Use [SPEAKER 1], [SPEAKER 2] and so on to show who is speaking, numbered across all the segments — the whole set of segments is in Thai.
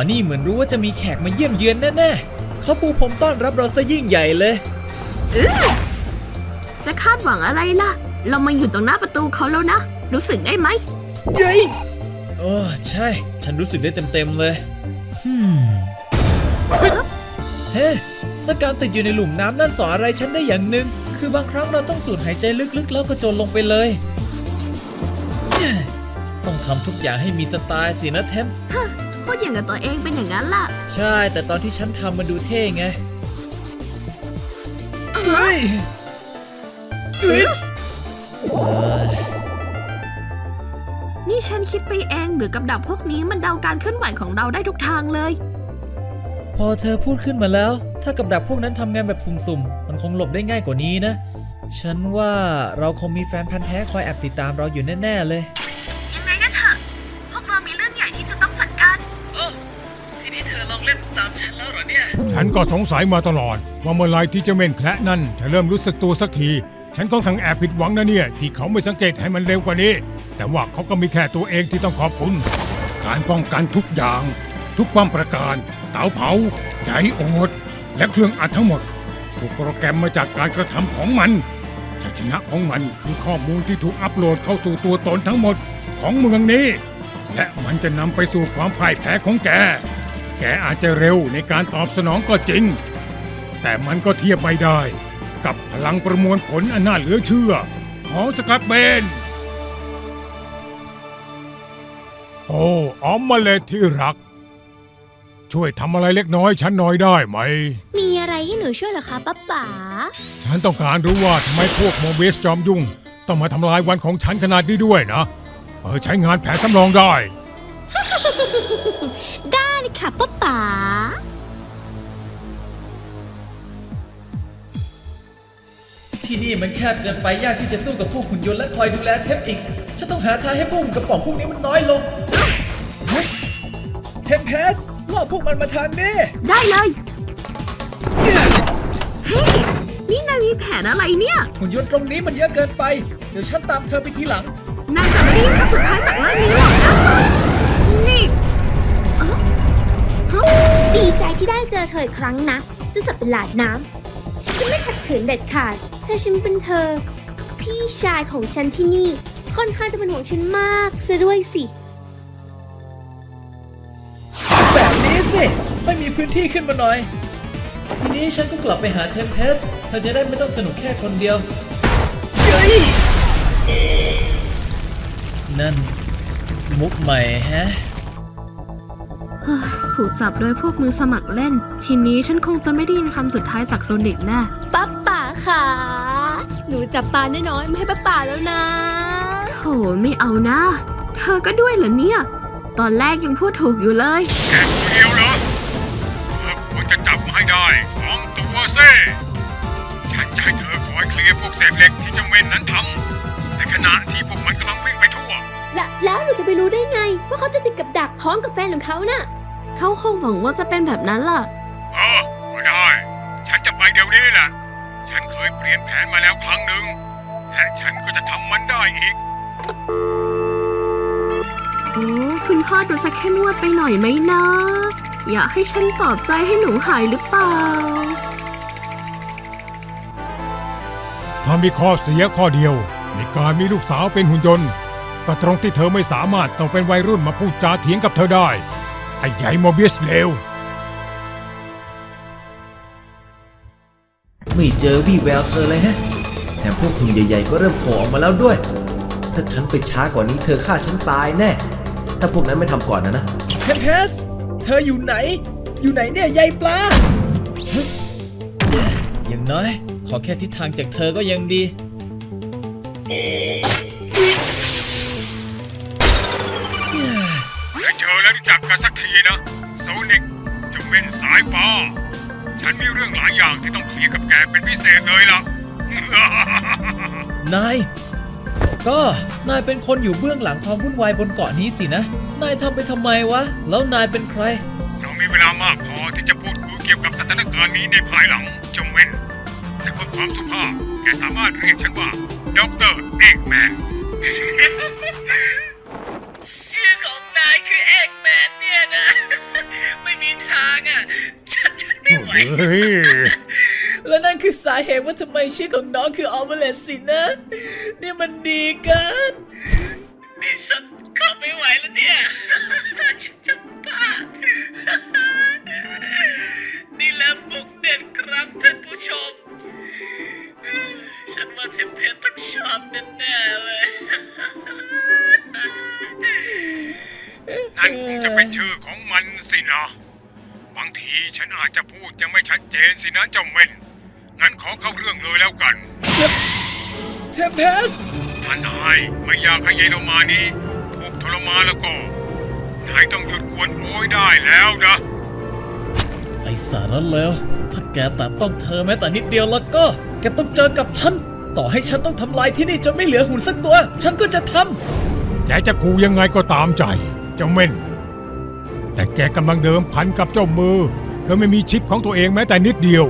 [SPEAKER 1] หมอนี่เหมือนรู้ว่าจะมีแขกมาเยี่ยมเยือนแน่ๆเขาปูพรมต้อนรับเราซะยิ่งใหญ่เลย
[SPEAKER 2] จะคาดหวังอะไรล่ะ เรามาอยู่ตรงหน้าประตูเขาแล้วนะ รู้สึกได้ไหม
[SPEAKER 1] เย้ยเออใช่ ฉันรู้สึกได้เต็มๆเลยฮึมเฮ้ยเฮ้ถ้าการติดอยู่ในหลุมน้ำนั่นสอนอะไรฉันได้อย่างหนึ่งคือบางครั้งเราต้องสูดหายใจลึกๆ แล้วก็จนลงไปเลย ต้องทำทุกอย่างให้มีสไตล์สินะเทม
[SPEAKER 2] พูดอย่างกับตัวเองเป็นอย่างนั้นล่ะ
[SPEAKER 1] ใช่ แต่ตอนที่ฉันทำมันดูเท่ไง เฮ้ยเฮ้ยเอ้ย
[SPEAKER 2] นี่ฉันคิดไปเองหรือกับดักพวกนี้มันเดาการเคลื่อนไหวของเราได้ทุกทางเลย
[SPEAKER 1] พอเธอพูดขึ้นมาแล้ว ถ้ากับดักพวกนั้นทำงานแบบสุ่มๆ มันคงหลบได้ง่ายกว่านี้นะ ฉันว่าเราคงมีแฟนพันธ์แท้คอยแอบติดตามเราอยู่แน่ๆเลย ฉัน
[SPEAKER 3] ก็สงสัยมาตลอด ว่าเมื่อไรที่เจะเม่นแคละนั่นเธอเริ่มรู้สึกตัวสักที ฉันก็ขังแอบผิดหวังนะเนี่ย ที่เขาไม่สังเกตให้มันเร็วกว่านี้ แต่ว่าเขาก็มีแค่ตัวเองที่ต้องขอบคุณ การป้องกันทุกอย่าง ทุกความประการเตาเผาไดโอด และเครื่องอัดทั้งหมดถูกโปรแกรมมาจากการกระทำของมันชัยชนะของมันคือข้อมูลที่ถูกอัปโหลดเข้าสู่ตัวตนทั้งหมดของเมืองนี้ และมันจะนำไปสู่ความพ่ายแพ้ของแก แกอาจจะเร็วในการตอบสนองก็จริง แต่มันก็เทียบไม่ได้ กับพลังประมวลผลอันน่าเหลือเชื่อ ของสกัดเบน โอ้ออมมาเลดที่รัก ช่วยทำอะไรเล็กน้อยฉันหน่อยได้ไหม
[SPEAKER 4] มีอะไรให้หนูช่วยเหรอคะป้าป๋า
[SPEAKER 3] ฉันต้องการรู้ว่าทำไมพวกโมเบสจอมยุ่ง ต้องมาทำลายวันของฉันขนาดนี้ด้วยนะ เออใช้งานแผนสำรองได้
[SPEAKER 4] ได้เลย ค่ะป้าป๋า
[SPEAKER 1] ที่นี่มันแคบเกินไปยากที่จะสู้กับพวกหุ่นยนต์และคอยดูแลเทปอีก ฉันต้องหาทางให้พวกกระป๋องพวกนี้มันน้อยลงเฮ้ยเทมเพสล่อพวกมันมาทางนี้
[SPEAKER 2] ได้เลยเฮ้ยนี่นายมีแผนอะไรเนี่ย
[SPEAKER 1] หุ่นยนต์ตรงนี้มันเยอะเกินไป เดี๋ยวฉันตามเธอไปทีหลัง
[SPEAKER 2] นายจะไม่ได้ยินคำสุดท้ายจากเรื่องนี้หรอกนะ
[SPEAKER 4] ดีใจที่ได้เจอเธออีกครั้งนะเจะสับเป็นหลาดน้ำฉันจะไม่ขัดขืนเด็ดขาด ถ้าฉันเป็นเธอ พี่ชายของฉันที่นี่ ค่อนข้างจะเป็นห่วงฉันมากซะด้วยสิ
[SPEAKER 1] แบบนี้สิค่อยมีพื้นที่ขึ้นมาหน่อย ทีนี้ฉันก็กลับไปหาเทมเพสเธอจะได้ไม่ต้องสนุกแค่คนเดียวเย้ยนั่น มุกใหม่แฮะ
[SPEAKER 2] เฮ้ย ถูกจับโดยพวกมือสมัครเล่น ทีนี้ฉันคงจะไม่ได้ยินคำสุดท้ายจากโซนิกแน่
[SPEAKER 4] ป้าป๋าค่ะหนูจับปลาน้อยๆไม่ให้ป้าป๋าแล้วนะ
[SPEAKER 2] โหไม่เอานะ เธอก็ด้วยเหรอเนี่ย ตอนแรกยังพูดถูกอยู่เลย
[SPEAKER 3] แค่ตัวเดียวเหรอเธอควรจะจับมาให้ได้สองตัวเซ่ฉันจะให้เธอคอยเคลียร์พวกเศษเหล็กที่เจ้าเม่นนั้นทำในขณะที่พวกมันกำลังวิ่งไปทั่ว
[SPEAKER 4] และแล้วหนูจะไปรู้ได้ไง ว่าเขาจะติดกับดักพร้อมกับแฟนของเขาน่ะ
[SPEAKER 2] เขาคงหวังว่าจะเป็นแบบนั้นล่ะ
[SPEAKER 3] เออก็ได้ ฉันจะไปเดี๋ยวนี้แหละ ฉันเคยเปลี่ยนแผนมาแล้วครั้งหนึ่ง และฉันก็จะทำมันได้อีก
[SPEAKER 2] โอ้คุณพ่อดูจะเข้มงวดไปหน่อยไหมนะ อยากให้ฉันปลอบใจให้หนูหายหรือเปล่า
[SPEAKER 3] ถ้ามีข้อเสียข้อเดียว ในการมีลูกสาวเป็นหุ่นยนต์ก็ตรงที่เธอไม่สามารถต้องเป็นวัยรุ่นมาพูดจาเถียงกับเธอได้ ไอ้ใหญ่โมบิสเลว
[SPEAKER 1] ไม่เจอวี่แววเธอเลยฮะ แถมพวกหุ่นใหญ่ ๆ ก็เริ่มโผล่ออกมาแล้วด้วย ถ้าฉันไปช้ากว่านี้เธอฆ่าฉันตายแน่ ถ้าพวกนั้นไม่ทำก่อนนะนะ เทมเพสเธออยู่ไหน อยู่ไหนเนี่ยยายปลาฮึอย่างน้อย ขอแค่ทิศทางจากเธอก็ยังดี
[SPEAKER 3] ได้ จอแล้วรู้จักกันสักทีนะโซนิกเจะเป็นสายฟ้า ฉันมีเรื่องหลายอย่างที่ต้องเคลียร์กับแกเป็นพิเศษเลยล่ะ
[SPEAKER 1] นาย ก็นายเป็นคนอยู่เบื้องหลังความวุ่นวายบนเกาะนี้สินะ นายทำไปทำไมวะ แล้วนายเป็นใคร
[SPEAKER 3] เรามีเวลามากพอที่จะพูดคุยเกี่ยวกับสถานการณ์นี้ในภายหลังจงเว้นแต่เพื่อความสุภาพแกสามารถเรียกฉันว่าด็อกเตอร์เอกแมน
[SPEAKER 1] ชื่อของนายคือเอกแมนเนี่ยนะางอะ ฉันฉันไม่ไหว
[SPEAKER 3] เฮ้ย
[SPEAKER 1] และนั่นคือสาเหตุว่าทำไมชื่อของน้องคือออมเลตสินะ นี่มันดีเกินนี่ฉันเข้าไม่ไหวแล้วเนี่ย ฉันจะบ้านี่แหละมุกเด็ดครับท่านผู้ชม ฉันว่าเทมเพลต้องชอบแน่ๆเลย
[SPEAKER 3] นั่นคงจะเป็นชื่อของมันสินะ บางทีฉันอาจจะพูดยังไม่ชัดเจนสินะเจ้าเม่น งั้นขอเข้าเรื่องเลยแล้วกัน
[SPEAKER 1] เทมเพส
[SPEAKER 3] ถ้านายไม่อยากให้ยายโลมานี้ถูกทรมานแล้วก็ นายต้องหยุดกวนโอยได้แล้วนะ
[SPEAKER 1] ไอสารเลวถ้าแกแต่ต้องเธอแม้แต่นิดเดียวแล้วก็ แกต้องเจอกับฉัน ต่อให้ฉันต้องทำลายที่นี่จนไม่เหลือหุ่นสักตัว ฉันก็จะทำ
[SPEAKER 3] แกจะขู่ยังไงก็ตามใจเจ้าเม่น แต่แกกำลังเดิมพันกับเจ้ามือ โดยไม่มีชิปของตัวเองแม้แต่นิดเดียว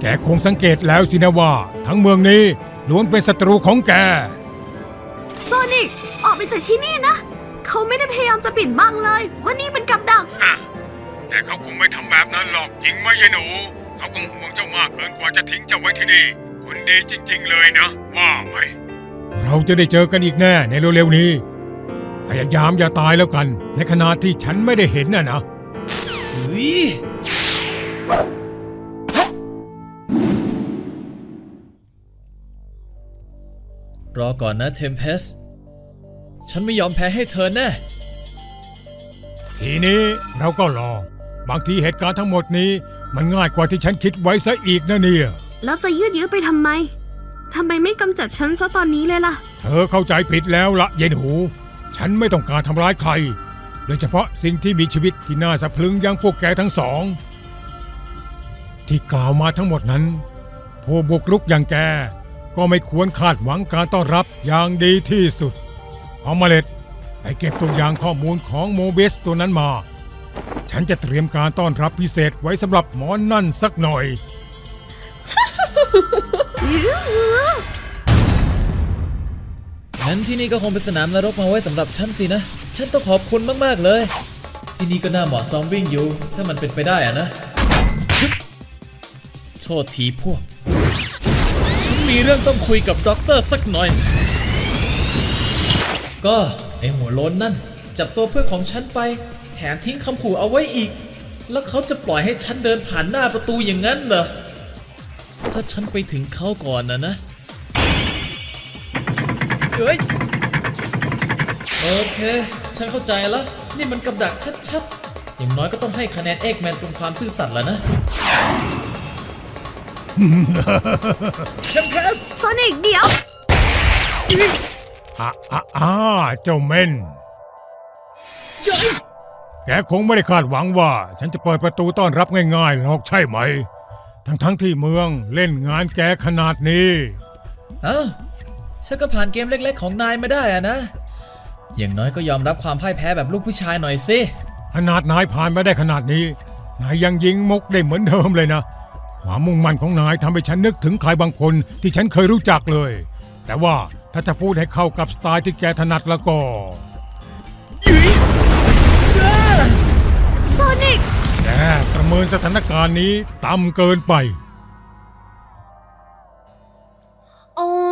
[SPEAKER 3] แกคงสังเกตแล้วสินะว่า ทั้งเมืองนี้ล้วนเป็นศัตรูของแก
[SPEAKER 2] โซนิกออกไปจากที่นี่นะ เขาไม่ได้พยายามจะปิดบังเลยว่านี่เป็นกับดัก
[SPEAKER 3] แต่เขาคงไม่ทำแบบนั้นหรอกจริงไหมยายหนู เขาคงห่วงเจ้ามากเกินกว่าจะทิ้งเจ้าไว้ที่นี่คนดีจริง ๆ เลยนะ ว่าไหม เราจะได้เจอกันอีกแน่ในเร็วๆนี้ พยายามอย่าตายแล้วกัน ในขณะที่ฉันไม่ได้เห็นน่ะนะ
[SPEAKER 1] เฮ้ยรอก่อนนะเทมเพส ฉันไม่ยอมแพ้ให้เธอแน่
[SPEAKER 3] ทีนี้เราก็รอ บางทีเหตุการณ์ทั้งหมดนี้ มันง่ายกว่าที่ฉันคิดไว้ซะอีกนะเนี่ย
[SPEAKER 2] แล้วจะยืดเยื้อไปทำไม ทำไมไม่กำจัดฉันซะตอนนี้เลยล่ะ
[SPEAKER 3] เธอเข้าใจผิดแล้วละเย็นหู ฉันไม่ต้องการทำร้ายใคร โดยเฉพาะสิ่งที่มีชีวิตที่น่าสะพรึงอย่างพวกแกทั้งสอง ที่กล่าวมาทั้งหมดนั้น ผู้บุกรุกอย่างแกก็ไม่ควรคาดหวังการต้อนรับอย่างดีที่สุด เอามาเล็ดไปเก็บตัวอย่างข้อมูลของโมเบสตัวนั้นมา ฉันจะเตรียมการต้อนรับพิเศษไว้สำหรับหมอนั่นสักหน่อย
[SPEAKER 1] งั้นที่นี่ก็คงเป็นสนามนรกมาไว้สำหรับฉันสินะ ฉันต้องขอบคุณมากๆเลย ที่นี่ก็น่าเหมาะซ้อมวิ่งอยู่ ถ้ามันเป็นไปได้อะนะ โทษทีพวก ฉันมีเรื่องต้องคุยกับด็อกเตอร์สักหน่อย ก็ไอหัวโล้นนั่น จับตัวเพื่อนของฉันไป แถมทิ้งคำขู่เอาไว้อีก แล้วเขาจะปล่อยให้ฉันเดินผ่านหน้าประตูอย่างนั้นเหรอ ถ้าฉันไปถึงเขาก่อนนะนะ เอ้ยโอเค ฉันเข้าใจแล้ว นี่มันกับดักชัดๆ อย่างน้อยก็ต้องให้คะแนนเอกแมนตรงความซื่อสัตย์แล้วนะแชมเพส
[SPEAKER 2] โซนิกเดี๋ยว
[SPEAKER 3] อะอะอ่าเจ้าเม่นแกคงไม่ได้คาดหวังว่า ฉันจะเปิดประตูต้อนรับง่ายๆหรอกใช่ไหม ทั้งๆที่เมืองเล่นงานแกขนาดนี้
[SPEAKER 1] เอ้า ฉันก็ผ่านเกมเล็กๆ ของนายมาได้อะนะ อย่างน้อยก็ยอมรับความพ่ายแพ้แบบลูกผู้ชายหน่อยสิ
[SPEAKER 3] ขนาดนายผ่านมาได้ขนาดนี้ นายยังยิงมุกได้เหมือนเดิมเลยนะ ความมุ่งมั่นของนายทำให้ฉันนึกถึงใครบางคนที่ฉันเคยรู้จักเลย แต่ว่าถ้าจะพูดให้เข้ากับสไตล์ที่แกถนัดแล้วก็
[SPEAKER 2] โซนิก
[SPEAKER 3] แกประเมินสถานการณ์นี้ต่ำเกินไป
[SPEAKER 4] โอ้ย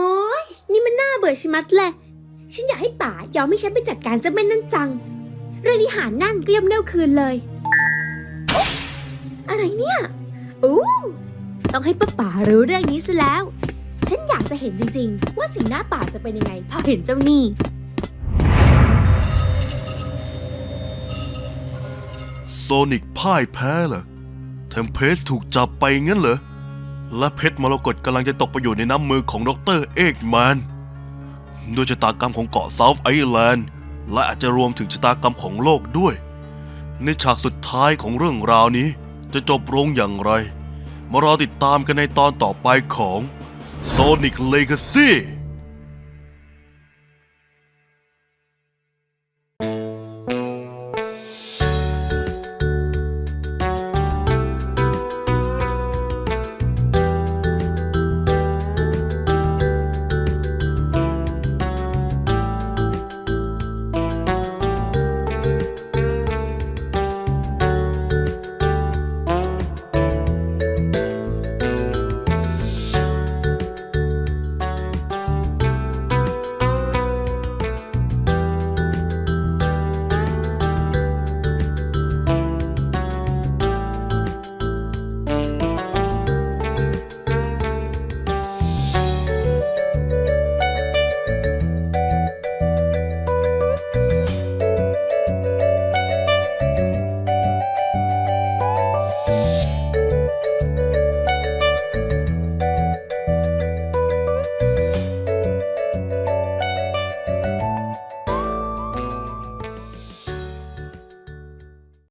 [SPEAKER 4] นี่มันน่าเบื่อชะมัดเลยฉันอยากให้ป๋ายอมให้ฉันไปจัดการเจ้าแม่นั่นจัง เรื่องนิหารนั่นก็ยอมเน่าคืนเลยอะอะไรเนี่ยอู้ต้องให้ป้าป๋ารู้เรื่องนี้ซะแล้ว ฉันอยากจะเห็นจริงๆ ว่าสีหน้าป๋าจะเป็นยังไงพอเห็นเจ้านี่
[SPEAKER 5] โซนิกพ่ายแพ้เหรอเทมเพสถูกจับไปงั้นเหรอ และเพชรมรกตกำลังจะตกไปอยู่ในน้ำมือของดรเอกแมนด้วยชะตากรรมของเกาะเซาท์ไอแลนด์และอาจจะรวมถึงชะตากรรมของโลกด้วย ในฉากสุดท้ายของเรื่องราวนี้ จะจบลงอย่างไร มารอติดตามกันในตอนต่อไปของ Sonic Legacy